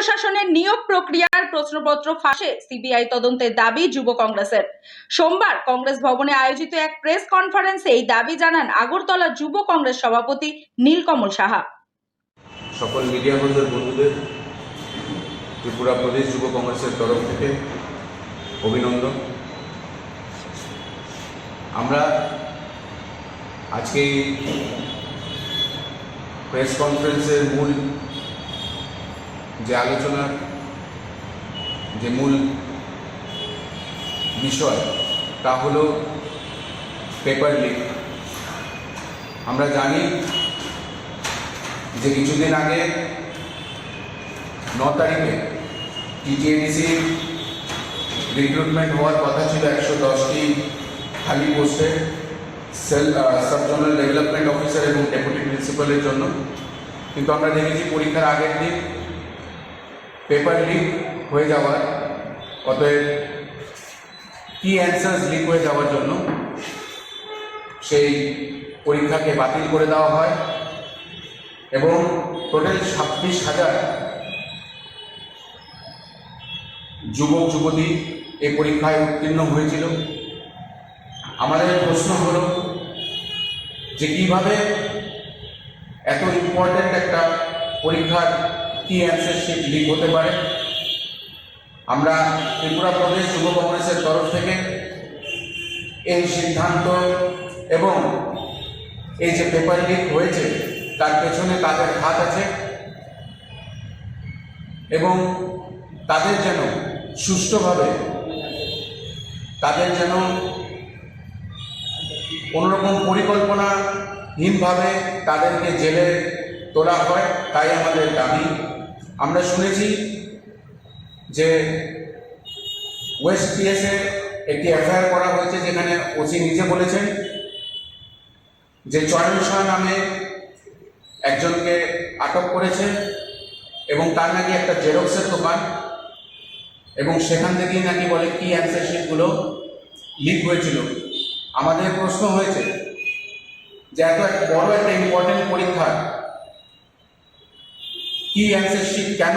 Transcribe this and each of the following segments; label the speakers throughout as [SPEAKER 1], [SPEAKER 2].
[SPEAKER 1] প্রশাসনের নিয়োগ প্রক্রিয়ার প্রশ্নপত্র ফাঁসে সিবিআই তদন্তের দাবি যুব কংগ্রেসের। সোমবার কংগ্রেস ভবনে আয়োজিত এক প্রেস কনফারেন্সে এই দাবি জানান আগরতলা যুব কংগ্রেস সভাপতি নীলকমল সাহা।
[SPEAKER 2] সকল মিডিয়া বন্ধুর বন্ধুদের, ত্রিপুরা প্রদেশ যুব কংগ্রেসের তরফ থেকে অভিনন্দন। আমরা আজকে প্রেস কনফারেন্সের মূল যে আলোচনার যে মূল বিষয়, তা হলো পেপার লিক আমরা জানি যে কিছুদিন আগে ন তারিখে টিটিএডিসি রিক্রুটমেন্ট হওয়ার কথা ছিল একশো দশটি খালি পোস্টে cell sub zonal development officer এবং ডেপুটি প্রিন্সিপালের জন্য। কিন্তু আমরা দেখেছি পরীক্ষার আগের দিন পেপার লিক হয়ে যাওয়ার, অতএব কি অ্যান্সার্স লিক হয়ে যাওয়ার জন্য সেই পরীক্ষাকে বাতিল করে দেওয়া হয় এবং টোটাল ছাব্বিশ হাজার যুবক, যুবতী এই পরীক্ষায় উত্তীর্ণ হয়েছিল। আমাদের প্রশ্ন হলো যে কীভাবে এত ইম্পর্ট্যান্ট একটা পরীক্ষার কি অ্যান্সার শিট লিক হতে পারে? আমরা ত্রিপুরা প্রদেশ যুব কংগ্রেসের তরফ থেকে এই সিদ্ধান্ত এবং এই যে পেপার লিক হয়েছে, তার পেছনে তাদের হাত আছে এবং তাদের যেন সুষ্ঠুভাবে, তাদের যেন কোনোরকম পরিকল্পনাহীনভাবে তাদেরকে জেলে তোলা হয়, তাই আমাদের দাবি। আমরা শুনেছি যে ওয়েস্ট পিএসে একটি এফআইআর করা হয়েছে যেখানে ওসি নিজে বলেছেন যে চয়ন শাহ নামে একজনকে আটক করেছে এবং তার নাকি একটা জেরক্সের দোকান এবং সেখান থেকেই নাকি বলে কি অ্যান্সার শিটগুলো লিক হয়েছিল। আমাদের প্রশ্ন হয়েছে যে এত এক বড় একটা ইম্পর্টেন্ট পরীক্ষা কি অ্যান্সার শিট কেন?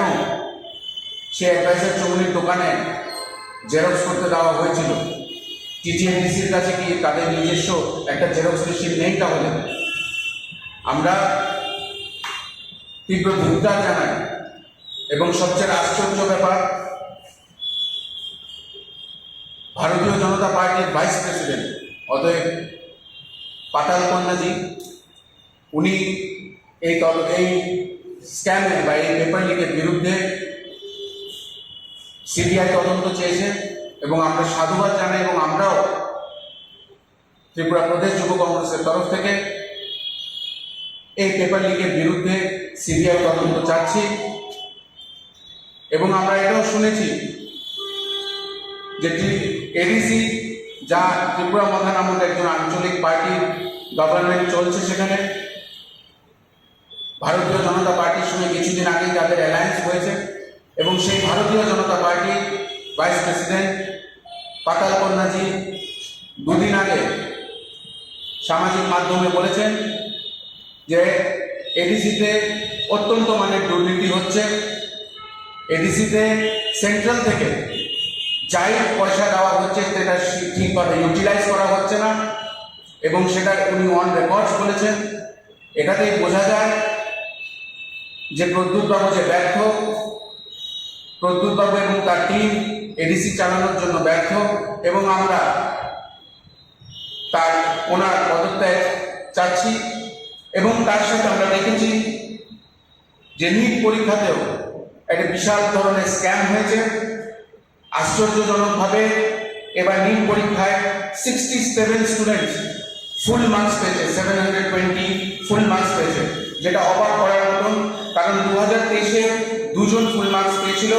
[SPEAKER 2] সে অ্যাডভাইসার চৌধুরীর দোকানে জেরক্স করতে দেওয়া হয়েছিল। টিটিএনডিসির কাছে কি তাদের নিজস্ব একটা জেরক্স মেশিন নেই তাহলে? আমরা তীব্র ধিক্কার জানাই এবং সবচেয়ে আশ্চর্য ব্যাপার, ভারতীয় জনতা পার্টির ভাইস প্রেসিডেন্ট অতএব পাতাল কন্যাজি, উনি এই এই স্ক্যামে বা এই পেপার লিকের বিরুদ্ধে সিবিআই তদন্ত চেয়েছে এবং আমরা সাধুবাদ জানাই এবং আমরাও ত্রিপুরা প্রদেশ যুব কংগ্রেসের তরফ থেকে এই পেপার লিকের বিরুদ্ধে সিবিআই তদন্ত চাচ্ছি এবং আমরা এটাও শুনেছি যে এডিসি যা ত্রিপুরা মধা নামক একজন আঞ্চলিক পার্টির গভর্নমেন্ট চলছে সেখানে ভারতীয় জনতা পার্টির সঙ্গে কিছুদিন আগেই তাদের অ্যালায়েন্স হয়েছে এবং সেই ভারতীয় জনতা পার্টির ভাইস প্রেসিডেন্ট পাতাল কন্যাজি দুদিন আগে সামাজিক মাধ্যমে বলেছেন যে এডিসিতে অত্যন্ত মানের দুর্নীতি হচ্ছে। এডিসিতে সেন্ট্রাল থেকে যাই পয়সা দেওয়া হচ্ছে সেটা ঠিকভাবে ইউটিলাইজ করা হচ্ছে না এবং সেটা উনি অন রেকর্ডস বলেছেন। এটাতেই বোঝা যায় যে প্রদ্যুৎবাবু যে ব্যর্থ প্রদ্যুৎবাবু এবং তার টিম এডিসি চালানোর জন্য ব্যর্থ এবং আমরা তার ওনার পদত্যাগ চাচ্ছি এবং তার সাথে আমরা দেখেছি যে নিট পরীক্ষাতেও একটা বিশাল ধরনের স্ক্যাম হয়েছে। আশ্চর্যজনকভাবে এবার নিট পরীক্ষায় sixty seven students full marks পেয়েছে seven hundred twenty full marks পেয়েছে, যেটা অবাক করার কারণ দু হাজার তেইশে দুজন ফুল মার্কস পেয়েছিল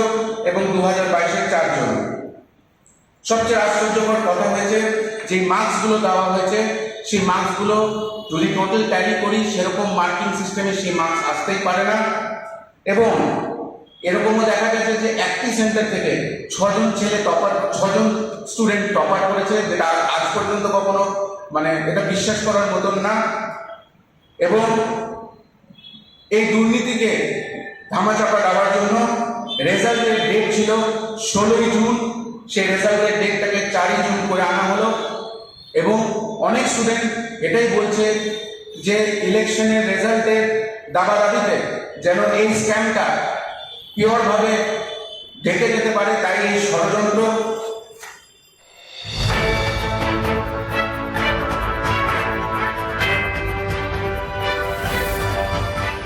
[SPEAKER 2] এবং দু হাজার বাইশে চারজন। সবচেয়ে আশ্চর্যকর কথা হয়েছে যে মার্কসগুলো দেওয়া হয়েছে, সেই মার্কসগুলো যদি টোটাল ট্যালি করি, সেরকম মার্কিং সিস্টেমে সেই মার্কস আসতেই পারে না। এবং এরকমও দেখা গেছে যে একটি সেন্টার থেকে ছজন ছেলে টপার ছজন স্টুডেন্ট টপার করেছে, যেটা আজ পর্যন্ত কখনো মানে এটা বিশ্বাস করার মতন না। এবং এই দুর্নীতিকে ধামাচাপা দেওয়ার জন্য রেজাল্টের ডেট ছিল ষোলোই জুন। সেই রেজাল্টের ডেটটাকে চারই জুন করে আনা হলো। এবং অনেক স্টুডেন্ট এটাই বলছে যে ইলেকশনের রেজাল্টের দাবা দাবিতে যেন এই স্ক্যামটা পিওরভাবে ঢেকে যেতে পারে, তাই এই